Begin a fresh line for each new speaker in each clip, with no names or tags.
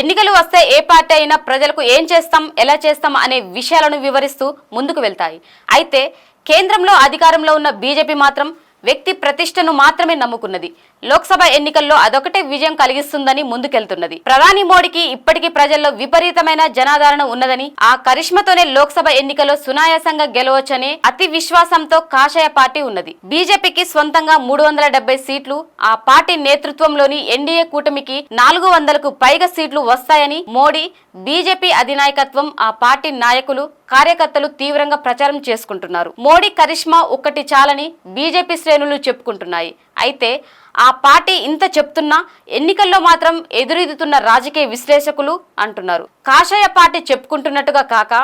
ఎన్నికలు వస్తే ఏ పార్టీ అయినా ప్రజలకు ఏం చేస్తాం ఎలా చేస్తాం అనే విషయాలను వివరిస్తూ ముందుకు వెళ్తాయి. అయితే కేంద్రంలో అధికారంలో ఉన్న బీజేపీ మాత్రం వ్యక్తి ప్రతిష్టను మాత్రమే నమ్ముకున్నది. లోక్సభ ఎన్నికల్లో అదొకటే విజయం కలిగిస్తుందని ముందుకెళ్తున్నది. ప్రధాని మోడీకి ఇప్పటికీ ప్రజల్లో విపరీతమైన జనాదరణ ఉన్నదని ఆ కరిష్మతోనే లోక్సభ ఎన్నికల్లో సునాయాసంగా గెలవచ్చనే అతి విశ్వాసంతో కాషాయ పార్టీ ఉన్నది. బీజేపీకి సొంతంగా మూడు వందల డెబ్బై సీట్లు ఆ పార్టీ నేతృత్వంలోని ఎన్డీఏ కూటమికి నాలుగు వందలకు పైగా సీట్లు వస్తాయని మోడీ బీజేపీ అధినాయకత్వం ఆ పార్టీ నాయకులు కార్యకర్తలు తీవ్రంగా ప్రచారం చేసుకుంటున్నారు. మోడీ కరిష్మా ఒక్కటి చాలని బీజేపీ శ్రేణులు చెప్పుకుంటున్నాయి. అయితే ఆ పార్టీ ఇంత చెప్తున్నా ఎన్నికల్లో మాత్రం ఎదురెదుతున్న రాజకీయ విశ్లేషకులు అంటున్నారు. కాషాయ పార్టీ చెప్పుకుంటున్నట్టుగా కాక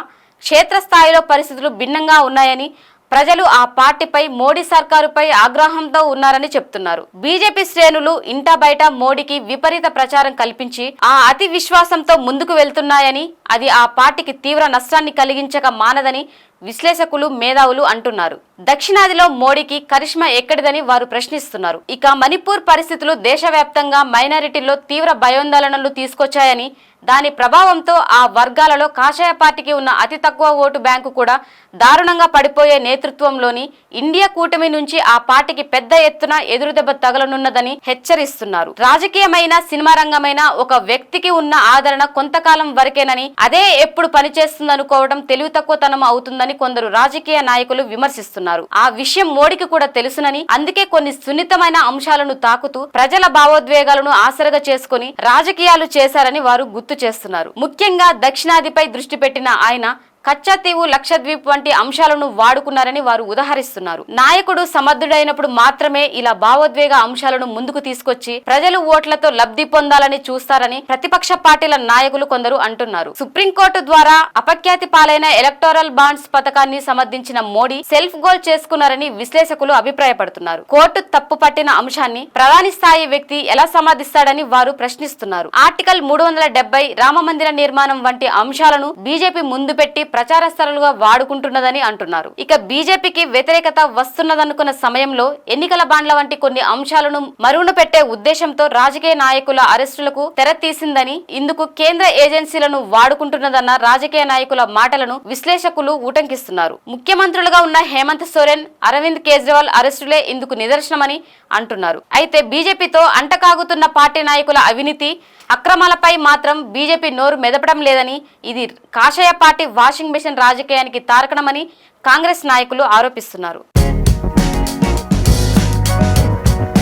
క్షేత్రస్థాయిలో పరిస్థితులు భిన్నంగా ఉన్నాయని ప్రజలు ఆ పార్టీపై మోడీ సర్కారుపై ఆగ్రహంతో ఉన్నారని చెప్తున్నారు. బీజేపీ శ్రేణులు ఇంటా బయట మోడీకి విపరీత ప్రచారం కల్పించి ఆ అతి విశ్వాసంతో ముందుకు వెళ్తున్నాయని అది ఆ పార్టీకి తీవ్ర నష్టాన్ని కలిగించక మానదని విశ్లేషకులు మేధావులు అంటున్నారు. దక్షిణాదిలో మోడీకి కరిష్మా ఎక్కడిదని వారు ప్రశ్నిస్తున్నారు. ఇక మణిపూర్ పరిస్థితులు దేశవ్యాప్తంగా మైనారిటీల్లో తీవ్ర భయోందోళనలు తీసుకొచ్చాయని దాని ప్రభావంతో ఆ వర్గాలలో కాషాయ పార్టీకి ఉన్న అతి తక్కువ ఓటు బ్యాంకు కూడా దారుణంగా పడిపోయే నేతృత్వంలోని ఇండియా కూటమి నుంచి ఆ పార్టీకి పెద్ద ఎత్తున ఎదురుదెబ్బ తగలనున్నదని హెచ్చరిస్తున్నారు. రాజకీయమైన సినిమా రంగమైన ఒక వ్యక్తికి ఉన్న ఆదరణ కొంతకాలం వరకేనని అదే ఎప్పుడు పనిచేస్తుందనుకోవడం తెలివి తక్కువతనం అవుతుందని కొందరు రాజకీయ నాయకులు విమర్శిస్తున్నారు. ఆ విషయం మోడీకి కూడా తెలుసునని అందుకే కొన్ని సున్నితమైన అంశాలను తాకుతూ ప్రజల భావోద్వేగాలను ఆసరగా చేసుకుని రాజకీయాలు చేశారని వారు గుర్తు చేస్తున్నారు. ముఖ్యంగా దక్షిణాదిపై దృష్టి పెట్టిన ఆయన కచ్చాతీవు లక్షద్వీప్ వంటి అంశాలను వాడుకున్నారని వారు ఉదహరిస్తున్నారు. నాయకుడు సమర్థుడైనప్పుడు మాత్రమే ఇలా భావోద్వేగ అంశాలను ముందుకు తీసుకొచ్చి ప్రజలు ఓట్లతో లబ్ధి పొందాలని చూస్తారని ప్రతిపక్ష పార్టీల నాయకులు కొందరు అంటున్నారు. సుప్రీంకోర్టు ద్వారా అపఖ్యాతి పాలైన ఎలక్టోరల్ బాండ్స్ పథకాన్ని సమర్థించిన మోడీ సెల్ఫ్ గోల్ చేసుకున్నారని విశ్లేషకులు అభిప్రాయపడుతున్నారు. కోర్టు తప్పు పట్టిన అంశాన్ని ప్రధాని స్థాయి వ్యక్తి ఎలా సమర్థిస్తాడని వారు ప్రశ్నిస్తున్నారు. ఆర్టికల్ మూడు వందల డెబ్బై రామమందిర నిర్మాణం వంటి అంశాలను బీజేపీ ముందు పెట్టి ప్రచార స్థలాలుగా వాడుకుంటున్నదని అంటున్నారు. ఇక బీజేపీకి వ్యతిరేకత వస్తున్నదనుకున్న సమయంలో ఎన్నికల బాండ్ల వంటి కొన్ని అంశాలను మరుగున పెట్టే ఉద్దేశంతో రాజకీయ నాయకుల అరెస్టులకు తెర తీసిందని ఇందుకు కేంద్ర ఏజెన్సీలను వాడుకుంటున్నదన్న రాజకీయ నాయకుల మాటలను విశ్లేషకులు ఉటంకిస్తున్నారు ముఖ్యమంత్రులుగా ఉన్న హేమంత్ సోరెన్ అరవింద్ కేజ్రీవాల్ అరెస్టులే ఇందుకు నిదర్శనమని అంటున్నారు. అయితే బీజేపీతో అంటకాగుతున్న పార్టీ నాయకుల అవినీతి అక్రమాలపై మాత్రం బీజేపీ నోరు మెదపడం లేదని ఇది కాషాయ పార్టీ వాషింగ్ వాషింగ్ మెషిన్ రాజకీయానికి తారకణమని కాంగ్రెస్ నాయకులు ఆరోపిస్తున్నారు.